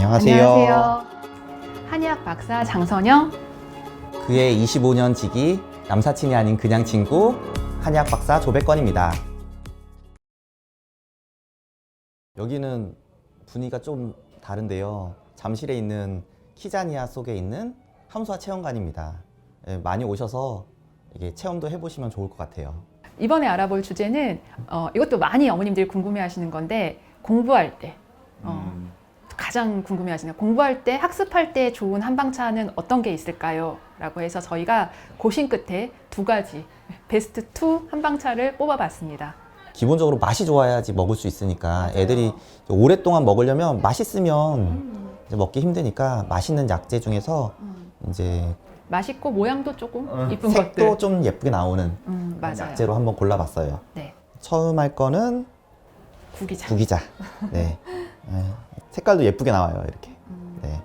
안녕하세요. 안녕하세요. 한의학 박사 장선영. 그의 25년 지기 남사친이 아닌 그냥 친구 한의학 박사 조백건입니다. 여기는 분위기가 좀 다른데요. 잠실에 있는 키자니아 속에 있는 함수화 체험관입니다. 예, 많이 오셔서 이게 체험도 해보시면 좋을 것 같아요. 이번에 알아볼 주제는 어, 이것도 많이 어머님들이 궁금해하시는 건데 공부할 때 어, 가장 궁금해하시는 공부할 때 학습할 때 좋은 한방차는 어떤 게 있을까요? 라고 해서 저희가 고심 끝에 두 가지 베스트 2 한방차를 뽑아봤습니다. 기본적으로 맛이 좋아야지 먹을 수 있으니까 애들이 오랫동안 먹으려면 맛있으면 이제 먹기 힘드니까 맛있는 약재 중에서 이제 맛있고 모양도 조금 이쁜 어, 색도 것들. 좀 예쁘게 나오는 음, 맞아요. 약재로 한번 골라봤어요. 네, 처음 할 거는 구기자. 구기자. 네. 네. 색깔도 예쁘게 나와요. 이렇게. 네.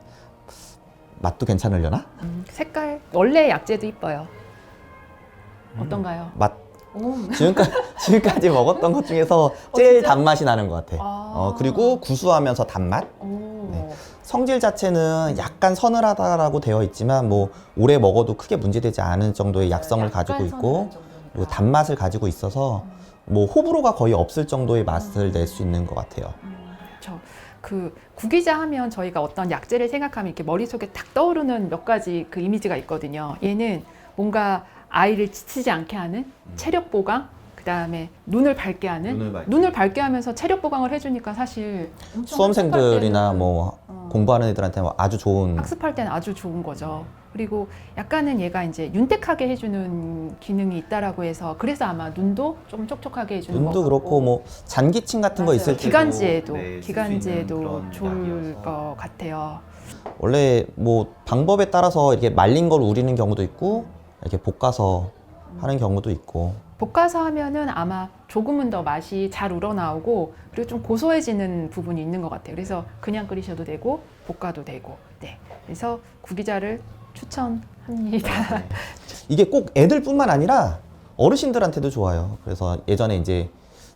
맛도 괜찮으려나? 음, 색깔 원래 약재도 이뻐요. 어떤가요? 맛 오. 지금까지 지금까지 먹었던 것 중에서 제일 진짜? 단맛이 나는 것 같아. 아. 어, 그리고 구수하면서 단맛. 오. 네. 성질 자체는 약간 서늘하다라고 되어 있지만 뭐 오래 먹어도 크게 문제되지 않은 정도의 약성을 약간 가지고 있고 정도니까. 그리고 단맛을 가지고 있어서 뭐 호불호가 거의 없을 정도의 맛을 낼 수 있는 것 같아요. 저그 구기자 하면 저희가 어떤 약재를 생각하면 이렇게 머릿속에 탁 떠오르는 몇 가지 그 이미지가 있거든요. 얘는 뭔가 아이를 지치지 않게 하는 체력 보강, 그 다음에 눈을 밝게 하는 눈을 밝게. 눈을 밝게 하면서 체력 보강을 해주니까 사실 엄청 수험생들이나 때는, 뭐 어, 공부하는 애들한테 뭐 아주 좋은 학습할 때는 아주 좋은 거죠. 그리고 약간은 얘가 이제 윤택하게 해주는 기능이 있다라고 해서 그래서 아마 눈도 좀 촉촉하게 해주는 것 눈도 같고 그렇고 뭐 잔기침 같은 거 맞아요. 있을 때도 기관지에도 네, 쓸수 있는 기관지에도 그런 좋을. 것 같아요. 원래 뭐 방법에 따라서 이렇게 말린 걸 우리는 경우도 있고 이렇게 볶아서 하는 경우도 있고 볶아서 하면은 아마 조금은 더 맛이 잘 우러나오고 그리고 좀 고소해지는 부분이 있는 것 같아요. 그래서 그냥 끓이셔도 되고 볶아도 되고. 네. 그래서 구기자를 추천합니다. 이게 꼭 애들뿐만 아니라 어르신들한테도 좋아요. 그래서 예전에 이제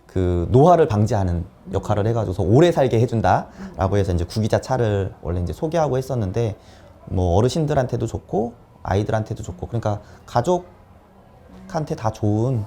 그 노화를 방지하는 역할을 해가지고서 오래 살게 해준다라고 해서 이제 구기자 차를 원래 이제 소개하고 했었는데 뭐 어르신들한테도 좋고 아이들한테도 좋고 그러니까 가족한테 다 좋은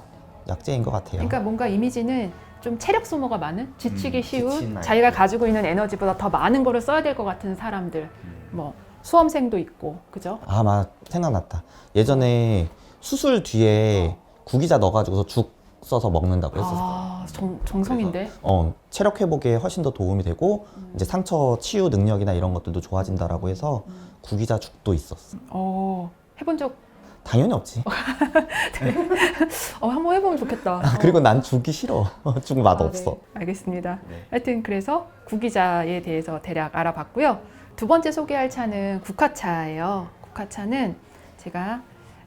약재인 것 같아요. 그러니까 뭔가 이미지는 좀 체력 소모가 많은, 지치기 음, 쉬운, 지친. 자기가 가지고 있는 에너지보다 더 많은 거를 써야 될 것 같은 사람들, 뭐 수험생도 있고, 그죠? 아, 맞 생각났다. 예전에 수술 뒤에 구기자 넣어가지고서 죽 써서 먹는다고 했었어. 아, 정, 정성인데. 어, 체력 회복에 훨씬 더 도움이 되고 이제 상처 치유 능력이나 이런 것들도 좋아진다라고 해서 구기자 죽도 있었어. 어, 해본 적, 당연히 없지. 어, 한번 해보면 좋겠다. 아, 그리고 난 죽이 싫어. 죽 맛 아, 없어. 네. 알겠습니다. 네. 하여튼 그래서 구기자에 대해서 대략 알아봤고요. 두 번째 소개할 차는 국화차예요. 국화차는 제가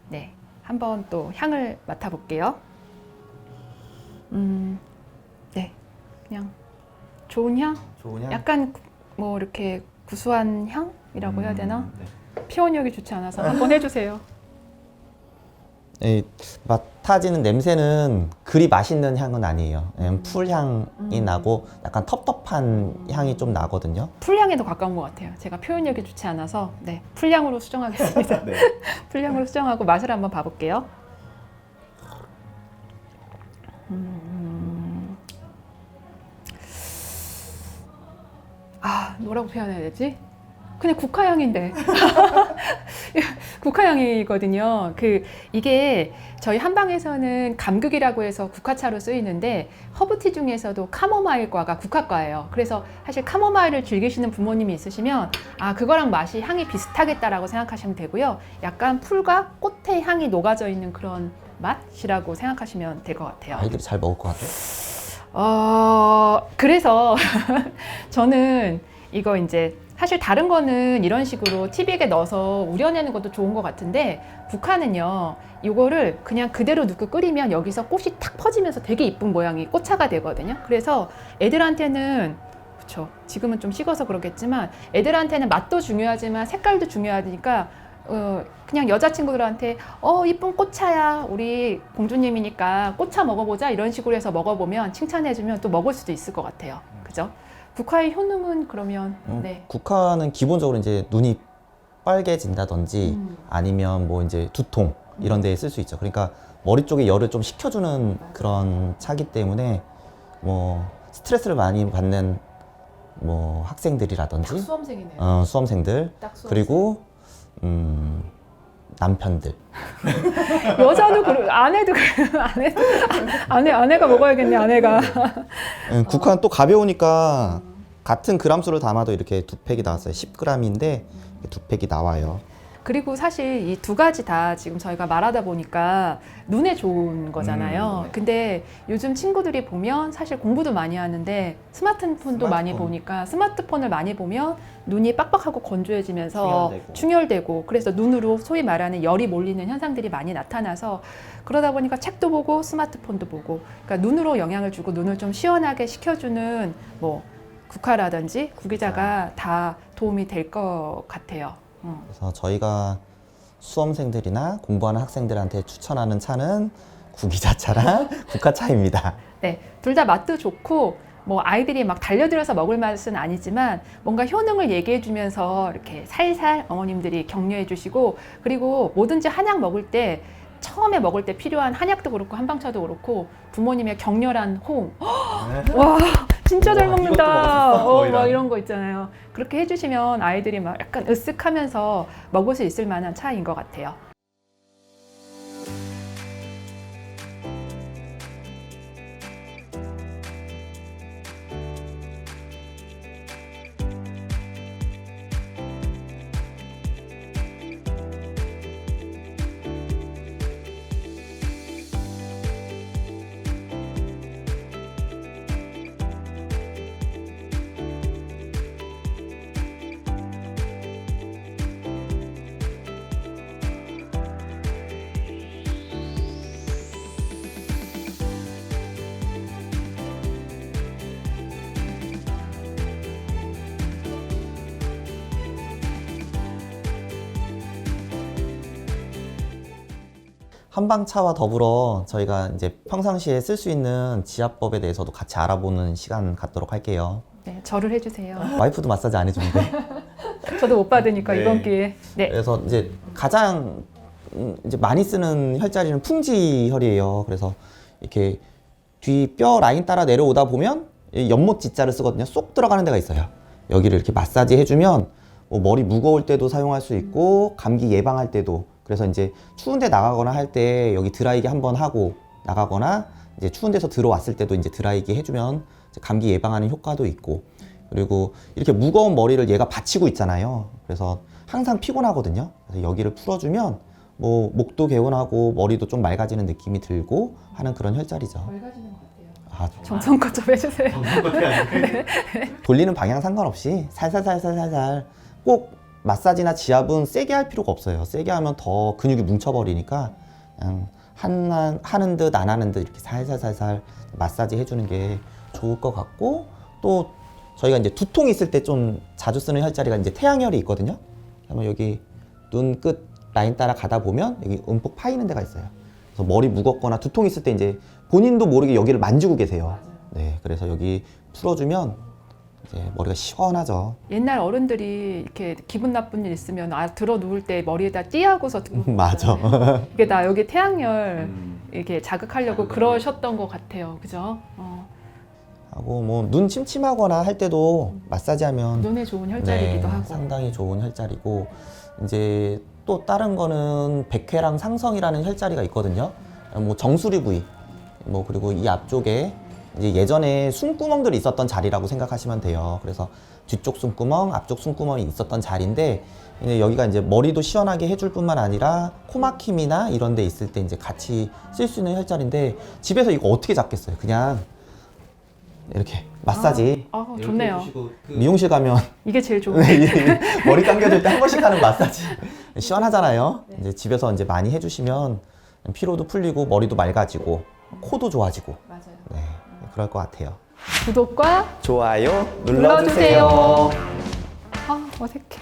네 한번 또 향을 맡아볼게요. 음, 네, 그냥 좋은 향, 좋으냐? 약간 구- 뭐 이렇게 구수한 향이라고 해야 되나? 네. 표현력이 좋지 않아서 한번 해주세요. 이맡 아지는 냄새는 그리 맛있는 향은 아니에요. 음, 풀 향이 음. 나고 약간 텁텁한 향이 좀 나거든요. 풀향에 더 가까운 것 같아요. 제가 표현력이 좋지 않아서 네 풀향으로 수정하겠습니다. 풀량으로 수정하고 맛을 한번 봐볼게요. 음. 아, 뭐라고 표현해야 되지? 그냥 국화향인데. 국화향이거든요. 그, 이게 저희 한방에서는 감극이라고 해서 국화차로 쓰이는데 허브티 중에서도 카모마일과가 국화과예요. 그래서 사실 카모마일을 즐기시는 부모님이 있으시면 아, 그거랑 맛이 향이 비슷하겠다라고 생각하시면 되고요. 약간 풀과 꽃의 향이 녹아져 있는 그런 맛이라고 생각하시면 될 것 같아요. 아이들이 잘 먹을 것 같아. 어, 그래서 저는 이거 이제 사실 다른 거는 이런 식으로 TV에 넣어서 우려내는 것도 좋은 것 같은데 북한은요 이거를 그냥 그대로 넣고 끓이면 여기서 꽃이 탁 퍼지면서 되게 이쁜 모양이 꽃차가 되거든요. 그래서 애들한테는 그렇죠 지금은 좀 식어서 그렇겠지만 애들한테는 맛도 중요하지만 색깔도 중요하니까 어, 그냥 여자친구들한테 어 이쁜 꽃차야. 우리 공주님이니까 꽃차 먹어보자. 이런 식으로 해서 먹어보면 칭찬해주면 또 먹을 수도 있을 것 같아요. 그죠? 국화의 효능은 그러면 음, 네. 국화는 기본적으로 이제 눈이 빨개진다든지 음. 아니면 뭐 이제 두통 이런 데에 쓸 수 있죠. 그러니까 머리 쪽에 열을 좀 식혀주는 그런 차기 때문에 뭐 스트레스를 많이 받는 뭐 학생들이라든지 수험생이네요. 어, 수험생들 딱 수험생. 그리고 음, 남편들 여자도 그래 아내도 그래 아내도 아내 아내가 먹어야겠네 아내가 음, 국화는 또 가벼우니까 같은 그람수를 담아도 이렇게 두 팩이 나왔어요. 10g인데 두 팩이 나와요. 그리고 사실 이 두 가지 다 지금 저희가 말하다 보니까 눈에 좋은 거잖아요. 음, 네. 근데 요즘 친구들이 보면 사실 공부도 많이 하는데 스마트폰도 많이 스마트폰. 보니까 스마트폰을 많이 보면 눈이 빡빡하고 건조해지면서 충혈되고. 충혈되고 그래서 눈으로 소위 말하는 열이 몰리는 현상들이 많이 나타나서 그러다 보니까 책도 보고 스마트폰도 보고 그러니까 눈으로 영향을 주고 눈을 좀 시원하게 식혀주는 뭐 국화라든지 구기자가 다 도움이 될 것 같아요. 음. 그래서 저희가 수험생들이나 공부하는 학생들한테 추천하는 차는 구기자차랑 국화차입니다. 네, 둘 다 맛도 좋고 뭐 아이들이 막 달려들어서 먹을 맛은 아니지만 뭔가 효능을 얘기해 주면서 이렇게 살살 어머님들이 격려해 주시고 그리고 뭐든지 한약 먹을 때 처음에 먹을 때 필요한 한약도 그렇고 한방차도 그렇고 부모님의 격렬한 호응 와 진짜 잘 먹는다 어? 뭐 어, 막 이런. 이런 거 있잖아요 그렇게 해주시면 아이들이 막 약간 으쓱하면서 먹을 수 있을 만한 차인 것 같아요 한방차와 더불어 저희가 이제 평상시에 쓸 수 있는 지압법에 대해서도 같이 알아보는 시간 갖도록 할게요. 네, 절을 해주세요 와이프도 마사지 안 해주는데. 저도 못 받으니까 네. 이번 기회에 네 그래서 이제 가장 음, 이제 많이 쓰는 혈자리는 풍지혈이에요. 그래서 이렇게 뒤 뼈 라인 따라 내려오다 보면 이 연못 지자를 쓰거든요. 쏙 들어가는 데가 있어요. 여기를 이렇게 마사지 해주면 뭐 머리 무거울 때도 사용할 수 있고 감기 예방할 때도 그래서 이제 추운데 나가거나 할 때 여기 드라이기 한번 하고 나가거나 이제 추운 데서 들어왔을 때도 이제 드라이기 해주면 이제 감기 예방하는 효과도 있고 그리고 이렇게 무거운 머리를 얘가 받치고 있잖아요. 그래서 항상 피곤하거든요. 그래서 여기를 풀어주면 뭐 목도 개운하고 머리도 좀 맑아지는 느낌이 들고 하는 그런 혈자리죠. 맑아지는 것 같아요 아, 정성껏 좀 해주세요 돌리는 방향 상관없이 살살살살살살 꼭 마사지나 지압은 세게 할 필요가 없어요. 세게 하면 더 근육이 뭉쳐버리니까 그냥 하는, 듯 안 하는 듯 이렇게 살살살살 마사지 해주는 게 좋을 것 같고 또 저희가 이제 두통 있을 때 좀 자주 쓰는 혈자리가 이제 태양혈이 있거든요. 그러면 여기 눈 끝 라인 따라 가다 보면 여기 움푹 파이는 데가 있어요. 그래서 머리 무겁거나 두통 있을 때 이제 본인도 모르게 여기를 만지고 계세요. 네, 그래서 여기 풀어주면 이제 머리가 시원하죠. 옛날 어른들이 이렇게 기분 나쁜 일 있으면 아 들어 누울 때 머리에다 띠하고서 듣고 맞아. 이게 나 여기 태양열 이렇게 자극하려고 그러셨던 것 같아요. 그죠? 어, 하고 뭐 눈 침침하거나 할 때도 마사지하면 눈에 좋은 혈자리기도 네, 하고. 상당히 좋은 혈자리고 이제 또 다른 거는 백회랑 상성이라는 혈자리가 있거든요. 뭐 정수리 부위. 뭐 그리고 이 앞쪽에 예전에 숨구멍들이 있었던 자리라고 생각하시면 돼요. 그래서 뒤쪽 숨구멍, 앞쪽 숨구멍이 있었던 자리인데 이제 여기가 이제 머리도 시원하게 해줄 뿐만 아니라 코막힘이나 이런 데 있을 때 이제 같이 쓸 수 있는 혈자리인데 집에서 이거 어떻게 잡겠어요? 그냥 이렇게 마사지. 아, 아, 좋네요. 미용실 가면 이게 제일 좋은 네, 이 머리 감겨줄 때 한 번씩 하는 마사지. 시원하잖아요. 이제 집에서 이제 많이 해주시면 피로도 풀리고 머리도 맑아지고 코도 좋아지고. 맞아요. 네 그럴 것 같아요. 구독과 좋아요 눌러주세요. 아 어색해